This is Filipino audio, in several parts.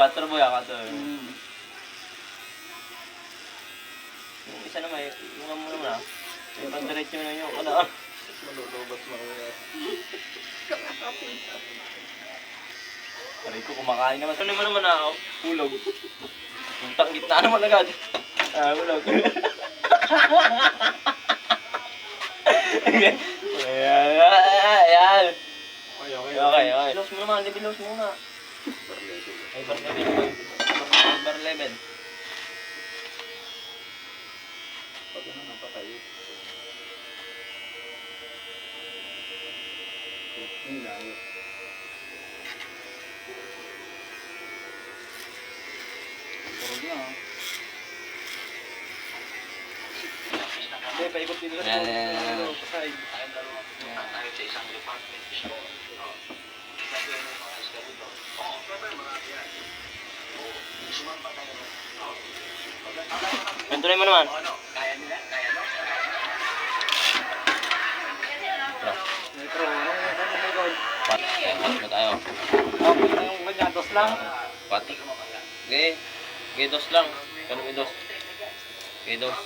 Quattro boy, ah, quattro. Hmm. Yung isa naman, yung mo na. Yung pandiretso na yung ano. Malulobas mo yan. Aray ko, kumakain naman. Ano naman naman ako? Hulog. Puntang gitna naman agad. Ah, hulog. Ayan, ayan. Okay, okay. Okay. Bilos mo naman, bilos muna. Ay, bar level. Bar level. Pag ano nang patay. Ang layo. Purog na ah. Hindi, paikot dito sa Yan, likod. yan, yan. Ano, sa side. Gantuloy mo naman. Metro, ano ano ano may gold? Pat, eh, pat na tayo. Okay yung ganyan, dos lang. Pat. Okay. Okay, dos lang. Kano may dos? Okay, dos.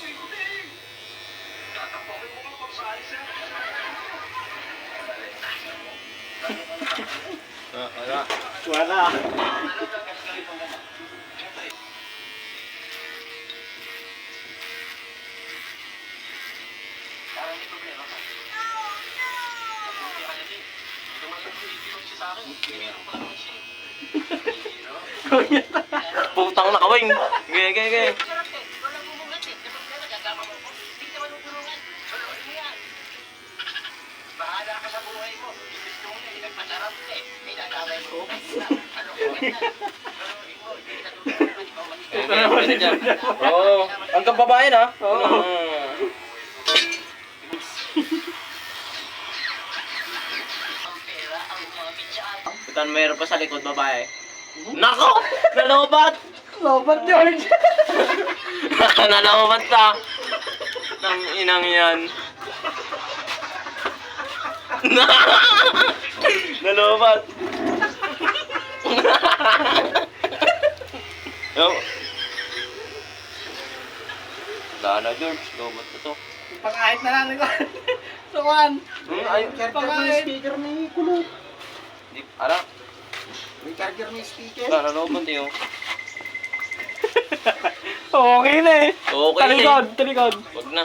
Ah, wala. Wala. Putang na kawing. Okay, okay, okay. Ito naman ito. dyan. Oo. Hanggang babae na. Oo. Putan mayroon pa sa likod babae. Nako! Nalobat! Lobat George. Nalobat ka! Nang inang yan. Nalobat! Yo. Wala na, George. Lobat na to. Pangahit na lang ito. Suwan. Hmm, ay, Charger ni speaker ni Kulot. Di, ara, May charger ni speaker. wala na lobat eh, oh. Okay na eh. Okay na eh. Talikod, talikod. Wag na.